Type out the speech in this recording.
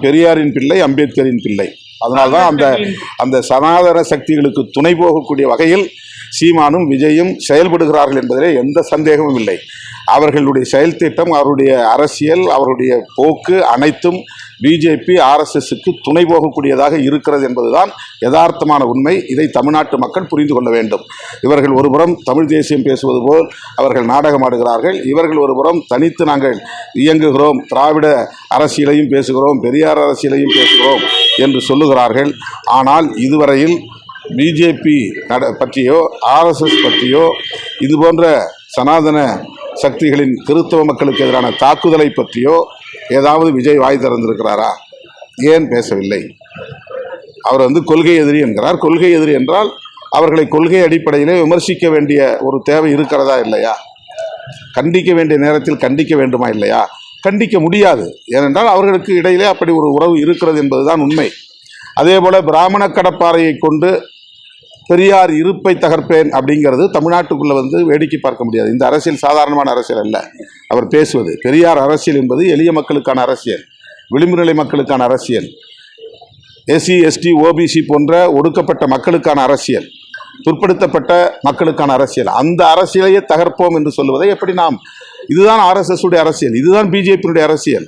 பெரியாரின் பிள்ளை அம்பேத்கரின் பிள்ளை. அதனால்தான் அந்த அந்த சனாதன சக்திகளுக்கு துணை போகக்கூடிய வகையில் சீமானும் விஜயும் செயல்படுகிறார்கள் என்பதிலே எந்த சந்தேகமும் இல்லை. அவர்களுடைய செயல் திட்டம் அவருடைய அரசியல் அவருடைய போக்கு அனைத்தும் பிஜேபி ஆர்எஸ்எஸ்க்கு துணை போகக்கூடியதாக இருக்கிறது என்பதுதான் யதார்த்தமான உண்மை. இதை தமிழ்நாட்டு மக்கள் புரிந்து கொள்ள வேண்டும். இவர்கள் ஒருபுறம் தமிழ் தேசியம் பேசுவது போல் அவர்கள் நாடகமாடுகிறார்கள் இவர்கள் ஒருபுறம் தனித்து நாங்கள் இயங்குகிறோம். திராவிட அரசியலையும் பேசுகிறோம். பெரியார் அரசியலையும் பேசுகிறோம் என்று சொல்லுகிறார்கள். ஆனால் இதுவரையில் பிஜேபி நட பற்றியோ ஆர்எஸ்எஸ் பற்றியோ இது போன்ற சனாதன சக்திகளின் கிறிஸ்தவ மக்களுக்கு எதிரான தாக்குதலை பற்றியோ ஏதாவது விஜய் வாய் திறந்திருக்கிறாரா? ஏன் பேசவில்லை? அவர் வந்து கொள்கை எதிரி என்கிறார். கொள்கை எதிரி என்றால் அவர்களை கொள்கை அடிப்படையிலே விமர்சிக்க வேண்டிய ஒரு தேவை இருக்கிறதா இல்லையா? கண்டிக்க வேண்டிய நேரத்தில் கண்டிக்க வேண்டுமா இல்லையா? கண்டிக்க முடியாது. ஏனென்றால் அவர்களுக்கு இடையிலே அப்படி ஒரு உறவு இருக்கிறது என்பதுதான் உண்மை. அதே போல் பிராமண கடப்பாறையை கொண்டு பெரியார் இருப்பை தகர்ப்பேன் அப்படிங்கிறது தமிழ்நாட்டுக்குள்ளே வந்து வேடிக்கை பார்க்க முடியாது. இந்த அரசியல் சாதாரணமான அரசியல் அல்ல. அவர் பேசுவது பெரியார் அரசியல் என்பது எளிய மக்களுக்கான அரசியல் விளிம்பு நிலை மக்களுக்கான அரசியல் எஸ்சி எஸ்டி ஓபிசி போன்ற ஒடுக்கப்பட்ட மக்களுக்கான அரசியல் பிற்படுத்தப்பட்ட மக்களுக்கான அரசியல். அந்த அரசியலையே தகர்ப்போம் என்று சொல்லுவதை எப்படி நாம் இதுதான் ஆர்எஸ்எஸ் உடைய அரசியல் இதுதான் பிஜேபியினுடைய அரசியல்.